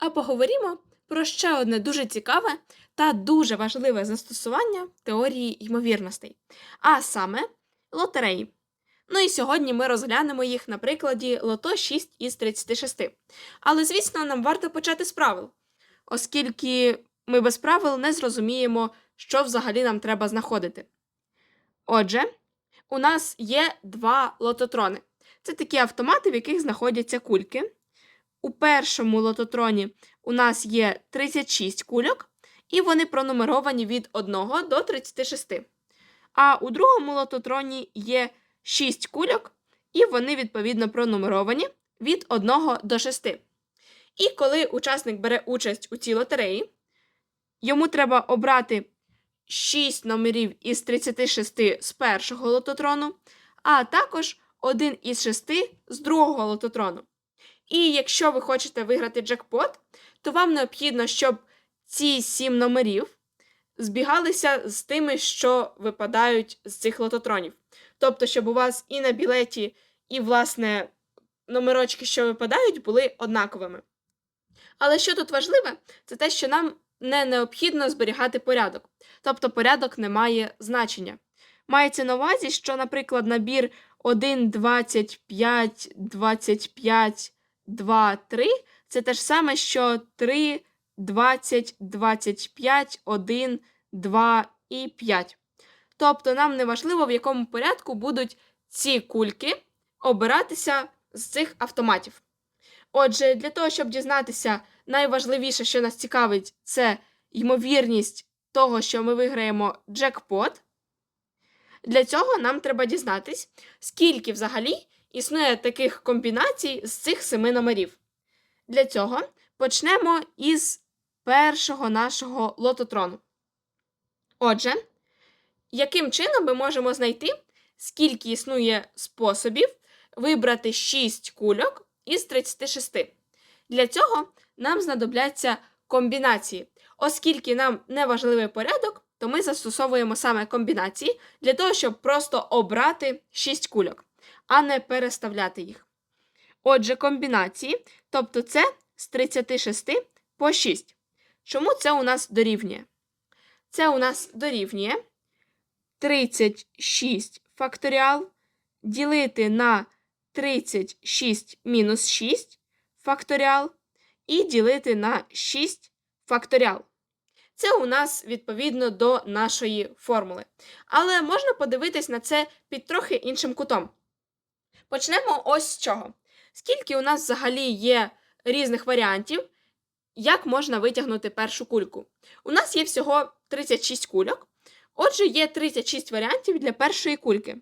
А поговоримо про ще одне дуже цікаве та дуже важливе застосування теорії ймовірностей, а саме лотереї. Ну і сьогодні ми розглянемо їх на прикладі лото 6 із 36. Але, звісно, нам варто почати з правил, оскільки ми без правил не зрозуміємо, що взагалі нам треба знаходити. Отже, у нас є два лототрони. Це такі автомати, в яких знаходяться кульки. У першому лототроні у нас є 36 кульок, і вони пронумеровані від 1 до 36. А у другому лототроні є 6 кульок, і вони відповідно пронумеровані від 1 до 6. І коли учасник бере участь у цій лотереї, йому треба обрати 6 номерів із 36 з першого лототрону, а також один із 6 з другого лототрону. І якщо ви хочете виграти джекпот, то вам необхідно, щоб ці 7 номерів збігалися з тими, що випадають з цих лототронів. Тобто, щоб у вас і на білеті, і, власне, номерочки, що випадають, були однаковими. Але що тут важливе, це те, що нам не необхідно зберігати порядок. Тобто порядок не має значення. Мається на увазі, що, наприклад, набір 1, 25, 25, 2, 3 це те ж саме, що 3, 20, 25, 1, 2 і 5. Тобто нам не важливо, в якому порядку будуть ці кульки обиратися з цих автоматів. Отже, для того, щоб дізнатися, найважливіше, що нас цікавить, це ймовірність того, що ми виграємо джекпот. Для цього нам треба дізнатись, скільки взагалі існує таких комбінацій з цих семи номерів. Для цього почнемо із першого нашого лототрону. Отже, яким чином ми можемо знайти, скільки існує способів вибрати 6 кульок із 36. Для цього нам знадобляться комбінації. Оскільки нам не важливий порядок, то ми застосовуємо саме комбінації для того, щоб просто обрати 6 кульок, а не переставляти їх. Отже, комбінації, тобто це з 36 по 6. Чому це у нас дорівнює? Це у нас дорівнює 36 факторіал ділити на 36 мінус 6 факторіал і ділити на 6 факторіал. Це у нас відповідно до нашої формули. Але можна подивитись на це під трохи іншим кутом. Почнемо ось з чого. Скільки у нас взагалі є різних варіантів, як можна витягнути першу кульку? У нас є всього 36 кульок, отже, є 36 варіантів для першої кульки.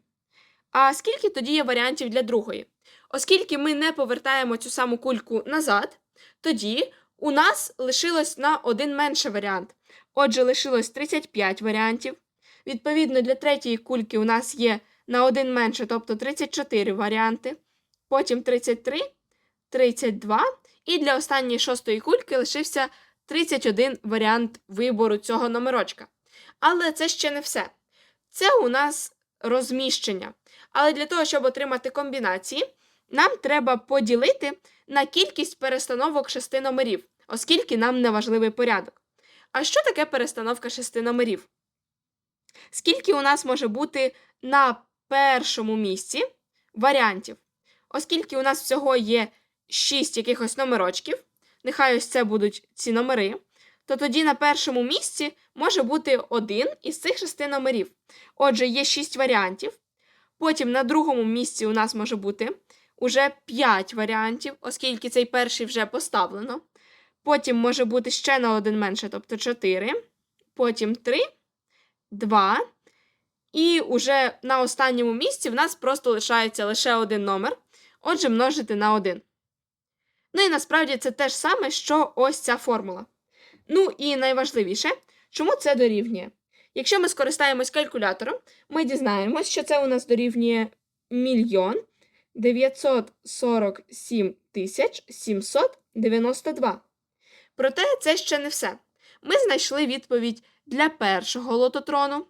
А скільки тоді є варіантів для другої? Оскільки ми не повертаємо цю саму кульку назад, тоді у нас лишилось на один менший варіант. Отже, лишилось 35 варіантів. Відповідно, для третьої кульки у нас є на один менше, тобто 34 варіанти. Потім 33, 32. І для останньої шостої кульки лишився 31 варіант вибору цього номерочка. Але це ще не все. Це у нас розміщення. Але для того, щоб отримати комбінації, нам треба поділити на кількість перестановок шести номерів, оскільки нам не важливий порядок. А що таке перестановка шести номерів? Скільки у нас може бути на першому місці варіантів? Оскільки у нас всього є 6 якихось номерочків, нехай ось це будуть ці номери, то тоді на першому місці може бути один із цих шести номерів. Отже, є 6 варіантів. Потім на другому місці у нас може бути уже 5 варіантів, оскільки цей перший вже поставлено. Потім може бути ще на один менше, тобто 4. Потім 3, 2. І уже на останньому місці в нас просто лишається лише один номер. Отже, множити на 1. Ну і насправді це те ж саме, що ось ця формула. Ну і найважливіше, чому це дорівнює? Якщо ми скористаємось калькулятором, ми дізнаємось, що це у нас дорівнює мільйон 947 тисяч 792. Проте це ще не все. Ми знайшли відповідь для першого лототрону.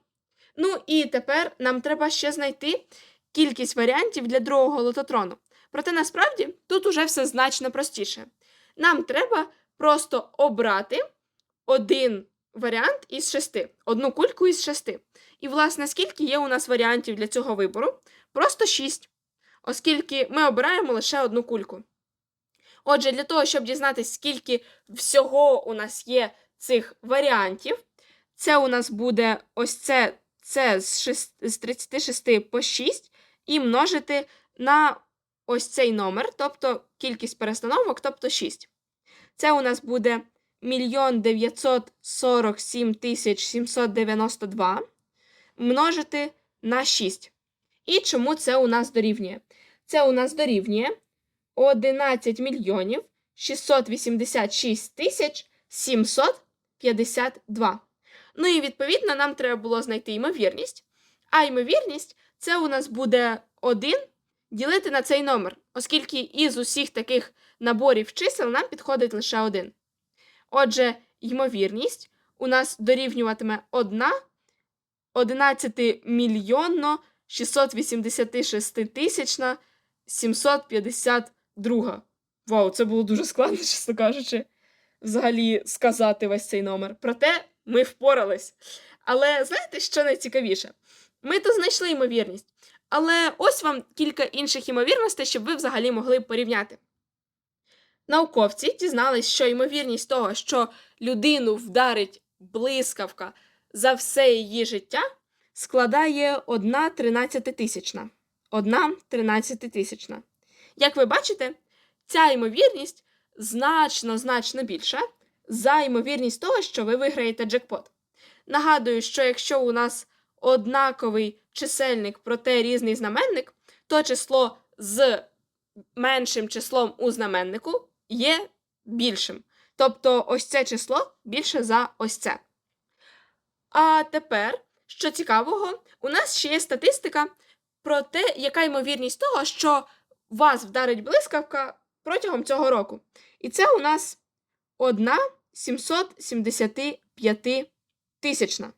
Ну і тепер нам треба ще знайти кількість варіантів для другого лототрону. Проте насправді тут уже все значно простіше. Нам треба просто обрати один варіант із шести, одну кульку із шести. І, власне, скільки є у нас варіантів для цього вибору? Просто 6, оскільки ми обираємо лише одну кульку. Отже, для того, щоб дізнатися, скільки всього у нас є цих варіантів, це у нас буде ось це, це з, 6, з 36 по 6 і множити на ось цей номер, тобто кількість перестановок, тобто 6. Це у нас буде 1 947 792 множити на 6. І чому це у нас дорівнює? Це у нас дорівнює 11 мільйонів 686 тисяч 752. Ну і відповідно нам треба було знайти ймовірність. А ймовірність це у нас буде 1 ділити на цей номер, оскільки із усіх таких наборів чисел нам підходить лише один. Отже, ймовірність у нас дорівнюватиме 1 11 мільйонно 686 тисячна 752. Вау, це було дуже складно, чесно кажучи, взагалі сказати весь цей номер. Проте ми впорались. Але знаєте, що найцікавіше? Ми то знайшли ймовірність. Але ось вам кілька інших ймовірностей, щоб ви взагалі могли порівняти. Науковці дізнались, що ймовірність того, що людину вдарить блискавка за все її життя, складає 1 тринадцятитисячна. 1 тринадцятитисячна. Як ви бачите, ця ймовірність значно значно більша за ймовірність того, що ви виграєте джекпот. Нагадую, що якщо у нас однаковий чисельник, проте різний знаменник, то число з меншим числом у знаменнику є більшим. Тобто ось це число більше за ось це. А тепер, що цікавого, у нас ще є статистика про те, яка ймовірність того, що вас вдарить блискавка протягом цього року. І це у нас 1 775 тисячна.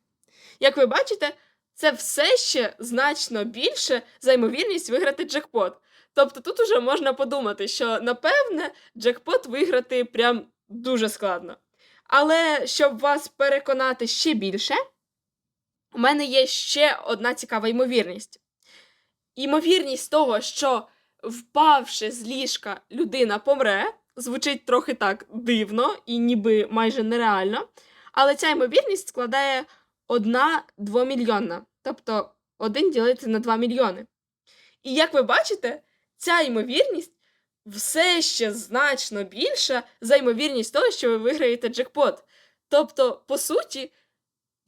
Як ви бачите, це все ще значно більше за ймовірність виграти джекпот. Тобто тут уже можна подумати, що напевне джекпот виграти прям дуже складно. Але щоб вас переконати ще більше, у мене є ще одна цікава ймовірність. Ймовірність того, що впавши з ліжка, людина помре, звучить трохи так дивно і ніби майже нереально. Але ця ймовірність складає 1 двомільйонна, тобто 1 ділити на 2 мільйони. І як ви бачите, ця ймовірність все ще значно більша за ймовірність того, що ви виграєте джекпот. Тобто, по суті,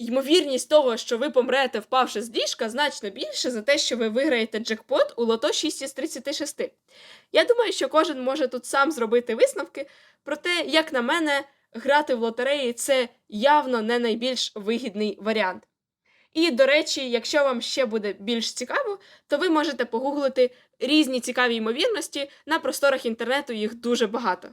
ймовірність того, що ви помрете, впавши з ліжка, значно більше за те, що ви виграєте джекпот у лото 6 із 36. Я думаю, що кожен може тут сам зробити висновки, проте, як на мене, грати в лотереї це явно не найбільш вигідний варіант. І, до речі, якщо вам ще буде більш цікаво, то ви можете погуглити різні цікаві ймовірності на просторах інтернету, їх дуже багато.